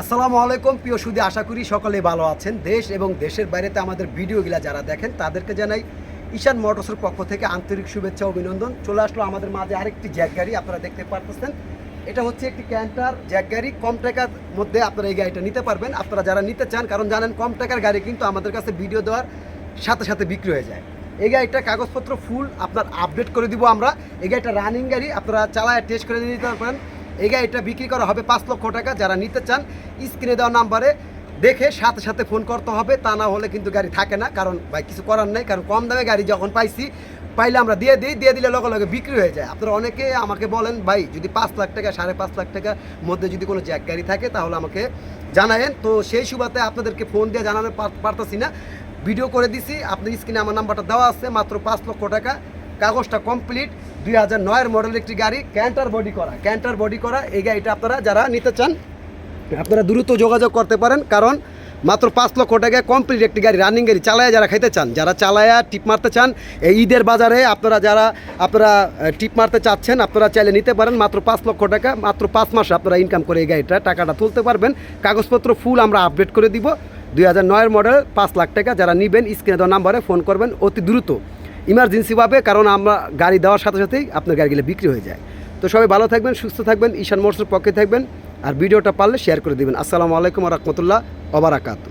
আসসালামু আলাইকুম, প্রিয় সুদী, আশা করি সকলে ভালো আছেন। দেশ এবং দেশের বাইরেতে আমাদের ভিডিওগুলো যারা দেখেন, তাদেরকে জানাই ঈশান মোটরসের পক্ষ থেকে আন্তরিক শুভেচ্ছা, অভিনন্দন। চলে আসলো আমাদের মাঝে আরেকটি জ্যাক গাড়ি, আপনারা দেখতে পারতেছেন। এটা হচ্ছে একটি ক্যান্টার জ্যাক গাড়ি। কম টাকার মধ্যে আপনারা এই গাড়িটা নিতে পারবেন। আপনারা যারা নিতে চান, কারণ জানেন কম টাকার গাড়ি কিন্তু আমাদের কাছে ভিডিও দেওয়ার সাথে সাথে বিক্রি হয়ে যায়। এই গাড়িটা কাগজপত্র ফুল, আপনার আপডেট করে দিব আমরা। এই গাড়িটা রানিং গাড়ি, আপনারা চালায় টেস্ট করে নিতে পারেন। এই গাড়িটা বিক্রি করা হবে পাঁচ লক্ষ টাকা। যারা নিতে চান, স্ক্রিনে দেওয়া নাম্বারে দেখে সাথে সাথে ফোন করতে হবে। তা না হলে কিন্তু গাড়ি থাকে না। কারণ ভাই, কিছু করার নেই। কারণ কম দামে গাড়ি যখন পাইছি, পাইলে আমরা দিয়ে দিই। দিয়ে দিলে লগে লগে বিক্রি হয়ে যায়। আপনারা অনেকে আমাকে বলেন, ভাই, যদি পাঁচ লাখ টাকা, সাড়ে পাঁচ লাখ টাকার মধ্যে যদি কোনো জ্যাক গাড়ি থাকে, তাহলে আমাকে জানায়েন। তো সেই সুবাদে আপনাদেরকে ফোন দিয়ে জানানো পার- পারতাছি না। ভিডিও করে দিছি। আপনার স্ক্রিনে আমার নাম্বারটা দেওয়া আছে। মাত্র পাঁচ লক্ষ টাকা। কাগজটা কমপ্লিট দুই হাজার নয়ের মডেল একটি গাড়ি ক্যান্টার বডি করা। ক্যান্টার বডি করা, এই গাড়িটা আপনারা যারা নিতে চান, আপনারা দ্রুত যোগাযোগ করতে পারেন, কারণ মাত্র পাঁচ লক্ষ টাকায় কমপ্লিট একটি গাড়ি রানিং গাড়ি চালায়া যারা খাইতে চান, যারা চালায়া টিপ মারতে চান, এই ঈদের বাজারে আপনারা যারা, আপনারা টিপ মারতে চাচ্ছেন, আপনারা চাইলে নিতে পারেন, মাত্র পাঁচ লক্ষ টাকা, মাত্র পাঁচ মাসে আপনারা ইনকাম করে এই গাড়িটা, টাকাটা তুলতে পারবেন। কাগজপত্র ফুল আমরা আপডেট করে দিব। দুই হাজার নয়ের মডেল পাঁচ লাখ টাকা, যারা নেবেন স্ক্রিনে দেওয়া নাম্বারে ফোন করবেন, অতি দ্রুত। ইমার্জেন্সিভাবে কারণ আমরা গাড়ি দেওয়ার সাথে সাথেই আপনার গাড়িগুলো বিক্রি হয়ে যায়। তো সবাই ভালো থাকবেন, সুস্থ থাকবেন, ঈশান মোটরসের পক্ষে থাকবেন। আর ভিডিওটা পারলে শেয়ার করে দেবেন। আসসালামু আলাইকুম রহমতুল্লাহ ওবরাকাতু